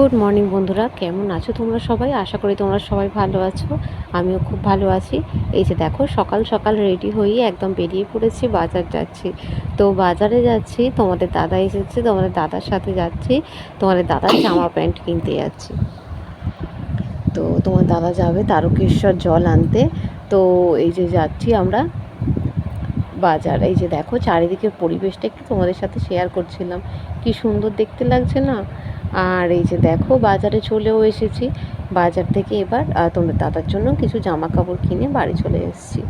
Good morning বন্ধুরা, কেমন আছো তোমরা সবাই? আশা করি তোমরা সবাই ভালো আছো, আমিও খুব ভালো আছি। এই যে দেখো, সকাল সকাল রেডি হয়ে একদম বেরিয়ে পড়েছি, বাজার যাচ্ছি। তো বাজারে যাচ্ছি, তোমাদের দাদা এসেছে, তোমাদের দাদার সাথে যাচ্ছি, তোমাদের দাদার জামা প্যান্ট কিনতে যাচ্ছি। তো তোমার দাদা যাবে তারকেশ্বর জল আনতে। তো এই যে যাচ্ছি আমরা বাজার। এই যে দেখো, চারিদিকের পরিবেশটা একটু তোমাদের সাথে শেয়ার করছিলাম। কি সুন্দর দেখতে লাগছে না? আর এই যে দেখো বাজারে চলেও এসেছি। বাজার থেকে এবার আহ, তোমাদের দাদার জন্য কিছু জামা কাপড় কিনে বাড়ি চলে এসেছি।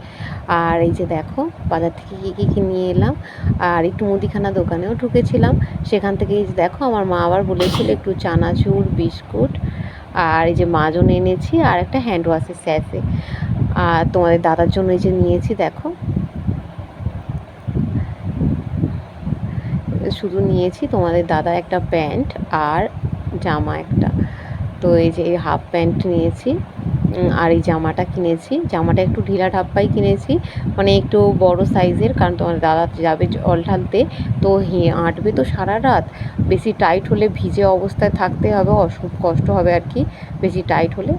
আর এই যে দেখো বাজার থেকে কী কী কিনে এলাম। আর একটু মুদিখানা দোকানেও ঢুকেছিলাম। সেখান থেকে এই যে দেখো আমার মা আবার বলেছিল একটু চানাচুর বিস্কুট আর এই যে মাজন এনেছি আর একটা হ্যান্ড ওয়াশের স্যাসে আর তোমাদের দাদার জন্য এই যে নিয়েছি দেখো। শুধু নিয়েছি তোমাদের দাদা একটা প্যান্ট আর জামা একটা। তো এই যে হাফ প্যান্ট নিয়েছি আর এই জামাটা কিনেছি। জামাটা একটু ঢিলা ঢাপ্পাই কিনেছি মানে একটু বড় সাইজের, কারণ তোমার দাদা যাবে জল ঢালতে, তো আঁটবে তো সারা রাত। বেশি টাইট হলে ভিজে অবস্থায় থাকতে হবে অসুখ কষ্ট হবে আর কি, বেশি টাইট হলে।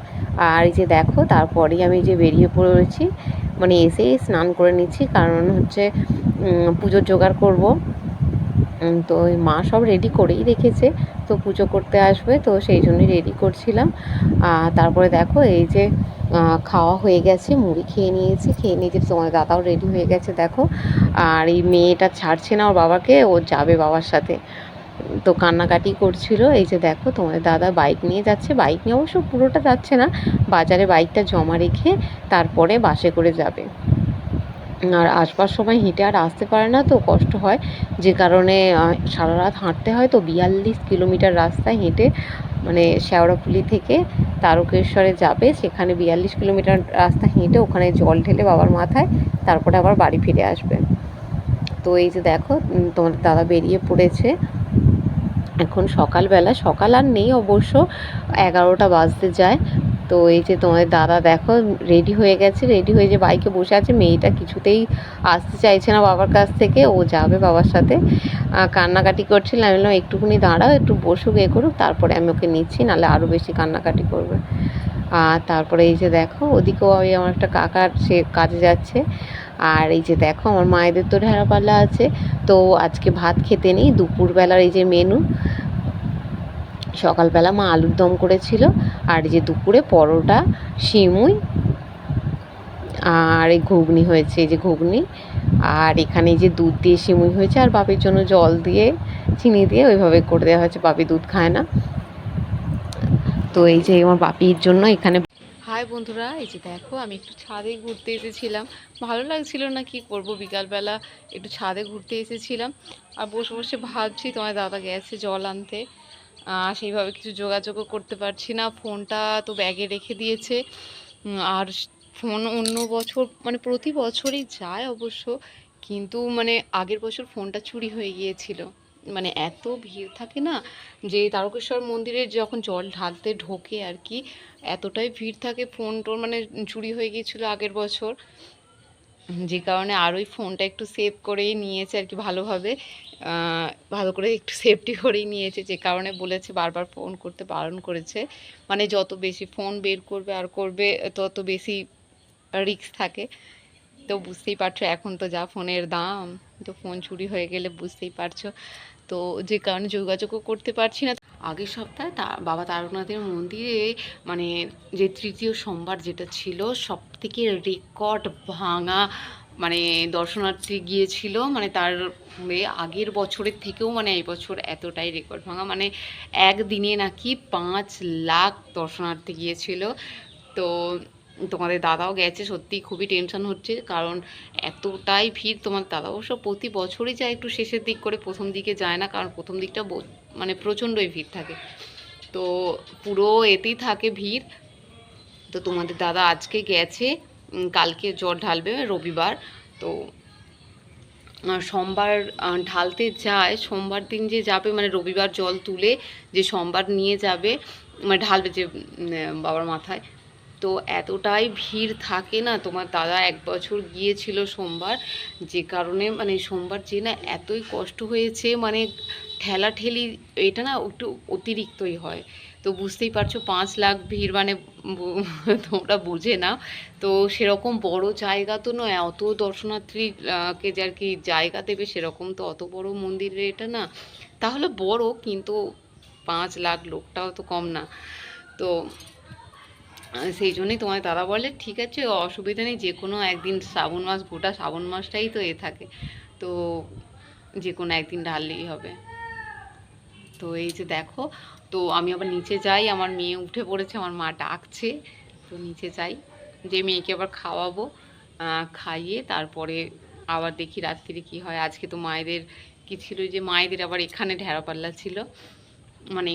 আর এই যে দেখো, তারপরেই আমি যে বেরিয়ে পড়েছি মানে এসেই স্নান করে নিচ্ছি, কারণ হচ্ছে পুজোর জোগাড় করব। তো ওই মা সব রেডি করেই রেখেছে, তো পুজো করতে আসবে, তো সেই জন্যই রেডি করছিলাম। তারপরে দেখো এই যে খাওয়া হয়ে গেছে, মুড়ি খেয়ে নিয়েছি খেয়ে নিয়েছি তোমার দাদাও রেডি হয়ে গেছে, দেখো। আর এই মেয়েটা ছাড়ছে না ওর বাবাকে, ও যাবে বাবার সাথে। তো কান্নাকাটি করছিল, এই যে দেখো তোমাদের দাদা বাইক নিয়ে যাচ্ছে বাইক নিয়ে অবশ্য পুরোটা যাচ্ছে না, বাজারে বাইকটা জমা রেখে তারপরে বাসে করে যাবে। আর আসবার সময় হেঁটে আর আসতে পারে না তো কষ্ট হয়। যে কারণে সারা রাত হাঁটতে হয় তো বিয়াল্লিশ কিলোমিটার রাস্তায় হেঁটে মানে শেওড়াফুলি থেকে তারকেশ্বরে যাবে। সেখানে বিয়াল্লিশ কিলোমিটার রাস্তা হেঁটে ওখানে জল ঢেলে বাবার মাথায় তারপরে আবার বাড়ি ফিরে আসবে। তো এই যে দেখো তোমার দাদা বেরিয়ে পড়েছে। এখন সকালবেলা, সকাল আর নেই অবশ্য, এগারোটা বাজতে যায়। তো এই যে তোমাদের দাদা দেখো রেডি হয়ে গেছে রেডি হয়ে যে বাইকে বসে আছে, মেয়েটা কিছুতেই আসতে চাইছে না বাবার কাছ থেকে, ও যাবে বাবার সাথে। কান্নাকাটি করছিল, আমি বললাম, একটুখানি দাঁড়াও, একটু বসুক, এ করুক, তারপরে আমি ওকে নিচ্ছি, নাহলে আরও বেশি কান্নাকাটি করবে। আর তারপরে এই যে দেখো, ওদিকেও ওই আমার একটা কাকার, সে কাজে যাচ্ছে। আর এই যে দেখো, আমার মায়েদের তো ঢেঁড়া পাল্লা আছে, তো আজকে ভাত খেতে নেই, দুপুরবেলার এই যে মেনু সকালবেলা মা আলুর দম করেছিল, আর যে দুপুরে পরোটা, সিমুই, আর এই ঘুগনি হয়েছে, এই যে ঘুগনি। আর এখানে যে দুধ দিয়ে সিমুই হয়েছে, আর বাপির জন্য জল দিয়ে, চিনি দিয়ে ওইভাবে করে দেওয়া হয়েছে, বাপি দুধ খায় না। তো এই যে আমার বাপির জন্য এখানে হাই বন্ধুরা, এই যে দেখো, আমি একটু ছাদে ঘুরতে এসেছিলাম। ভালো লাগছিল না কি করব, বিকালবেলা একটু ছাদে ঘুরতে এসেছিলাম। আর বসে বসে ভাবছি, তোমার দাদা গেছে জল আনতে। সেইভাবে কিছু যোগাযোগও করতে পারছি না। ফোনটা তো ব্যাগে রেখে দিয়েছে। আর ফোন অন্য বছর মানে প্রতি বছরই যায় অবশ্য, কিন্তু মানে আগের বছর ফোনটা চুরি হয়ে গিয়েছিল। মানে এত ভিড় থাকে না যে তারকেশ্বর মন্দিরে যখন জল ঢালতে ঢোকে আর কি, এতটাই ভিড় থাকে ফোন টোন মানে চুরি হয়ে গিয়েছিল আগের বছর। যে কারণে আর ওই ফোনটা একটু সেভ করেই নিয়েছে আর কি ভালোভাবে। ভালো করে একটু সেফটি করেই নিয়েছে, যে কারণে বলেছে বারবার ফোন করতে বারণ করেছে। মানে যত বেশি ফোন বের করবে আর করবে, তত বেশি রিস্ক থাকে। তো বুঝতেই পারছ, এখন তো যা ফোনের দাম, তো ফোন চুরি হয়ে গেলে বুঝতেই পারছ। তো যে কারণে যোগাযোগও করতে পারছি না। আগের সপ্তাহে তা, বাবা তারকনাথের মন্দিরে মানে যে তৃতীয় সোমবার যেটা ছিল সব থেকে রেকর্ড ভাঙা মানে দর্শনার্থী গিয়েছিল মানে তার আগের বছরের থেকেও মানে এই বছর এতটাই রেকর্ড ভাঙা মানে একদিনে নাকি পাঁচ লাখ দর্শনার্থী গিয়েছিল। তো তোমাদের দাদাও গেছে, সত্যি খুবই টেনশন হচ্ছে, কারণ এতটাই ভিড়, তোমার দাদা অবশ্য প্রতি বছরই যায় একটু শেষের দিক করে, প্রথম দিকে যায় না, কারণ প্রথম দিকটা মানে প্রচণ্ডই ভিড় থাকে। তো পুরো এতেই থাকে ভিড় তো তোমাদের দাদা আজকে গেছে কালকে জল ঢালবে রবিবার, তো সোমবার ঢালতে যায়, সোমবার দিন যে যাবে মানে রবিবার জল তুলে যে সোমবার নিয়ে যাবে মানে ঢালবে যে বাবার মাথায়, তো এতটাই ভিড় থাকে না, তোমার দাদা এক বছর গিয়েছিল সোমবার, যে কারণে মানে সোমবার যে না এতই কষ্ট হয়েছে মানে ঠেলা ঠেলি এটা না একটু অতিরিক্তই হয়। তো বুঝতেই পারছ, পাঁচ লাখ ভিড় মানে তোমরা বুঝে না। তো সেরকম বড় জায়গা তো নয়, অত দর্শনার্থী কে যে আর কি জায়গা দেবে সেরকম তো অত বড় মন্দিরের এটা না। তাহলে বড়, কিন্তু পাঁচ লাখ লোকটাও তো কম না। তো সেই জন্যই তোমায় দাদা বলে, ঠিক আছে, অসুবিধা নেই যে কোনো একদিন শ্রাবণ মাস, গোটা শ্রাবণ মাসটাই তো এ থাকে। তো যে কোনো একদিন ঢাললেই হবে। তো এই যে দেখো তো আমি আবার নিচে যাই, আমার মেয়ে উঠে পড়েছে, আমার মা ডাকছে, তো নিচে যাই, যে মেয়েকে আবার খাওয়াবো খাইয়ে তারপরে আবার দেখি রাত্রিরে কি হয়। আজকে তো মায়েদের কি ছিল যে মায়েদের আবার এখানে ঢেঁড়া পাল্লা ছিল মানে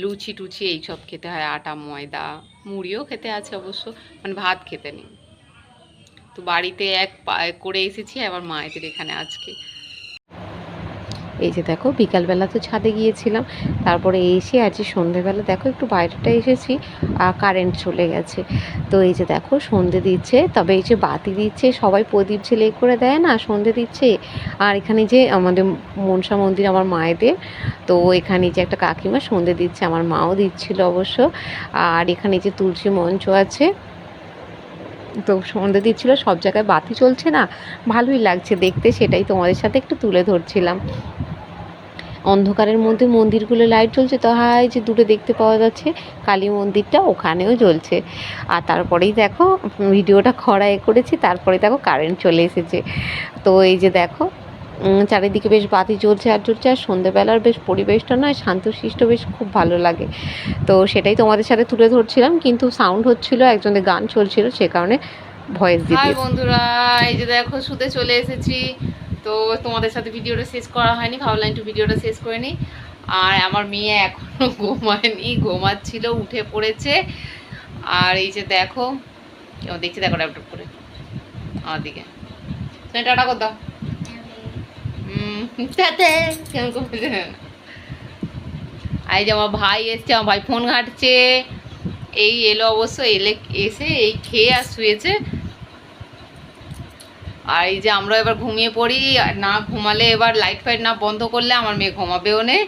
লুচি টুচি এইসব খেতে হয়, আটা, ময়দা, মুড়িও খেতে আছে অবশ্য মানে ভাত খেতে নেই। তো বাড়িতে এক করে এসেছি, আবার মায়েদের এখানে আজকে। এই যে দেখো, বিকালবেলা তো ছাদে গিয়েছিলাম। তারপরে এসে আজ সন্ধেবেলা, দেখো একটু বাইরেটা এসেছি, আর কারেন্ট চলে গেছে। তো এই যে দেখো, সন্ধে দিচ্ছে, তবে এই যে বাতি দিচ্ছে, সবাই প্রদীপ ঝেলে করে দেয় না, সন্ধে দিচ্ছে। আর এখানে যে আমাদের মনসা মন্দির আমার মায়েদের, তো এখানে যে একটা কাকিমা সন্ধে দিচ্ছে, আমার মাও দিচ্ছিল অবশ্য। আর এখানে যে তুলসী মঞ্চ আছে তো সন্ধ্যে দিচ্ছিল, সব জায়গায় বাতি চলছে না, ভালোই লাগছে দেখতে, সেটাই তোমাদের সাথে একটু তুলে ধরছিলাম। অন্ধকারের মধ্যে মন্দিরগুলো লাইট জ্বলছে, তো হায় যে দূরে দেখতে পাওয়া যাচ্ছে, কালী মন্দিরটা ওখানেও জ্বলছে। আর তারপরেই দেখো ভিডিওটা খরা এ করেছি, তারপরে দেখো কারেন্ট চলে এসেছে। তো এই যে দেখো চারিদিকে বেশ বাতি জ্বলছে আর জ্বলছে আর সন্ধেবেলার বেশ পরিবেশটা নয় শান্তশিষ্ট বেশ খুব ভালো লাগে। তো সেটাই তোমাদের সাথে তুলে ধরছিলাম কিন্তু সাউন্ড হচ্ছিল একজনের গান চলছিল সে কারণে ভয়েস হাই দিতে বন্ধুরা এই যে দেখো শুতে চলে এসেছি। তো তোমাদের সাথে ভিডিওটা শেষ করা হয়নি ভাবলাম একটু ভিডিওটা শেষ করে নিই। আর আমার মেয়ে এখনও ঘুমায়নি ঘুমাচ্ছিল উঠে পড়েছে। আর এই যে দেখো দেখছি দেখো ল্যাপটপ করে আমার দিকে। টাটা কর দাও। টাটা। কেমন করছে? আর যে আমার ভাই এসছে আমার ভাই ফোন ঘাঁটছে। এই এলো অবশ্য এলে এসে এই খেয়ে আর শুয়েছে। আর এই যে আমরা এবার ঘুমিয়ে পড়ি না ঘুমালে এবার লাইট ফাইট না বন্ধ করলে আমার মেয়ে ঘুমাবেও নে।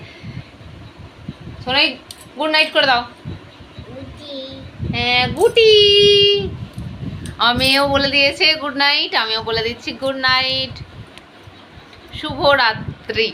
শোনাই গুড নাইট করে দাও। হ্যাঁ গুটি। আমার মেয়েও বলে দিয়েছে গুড নাইট আমিও বলে দিচ্ছি গুড নাইট শুভ রাত্রি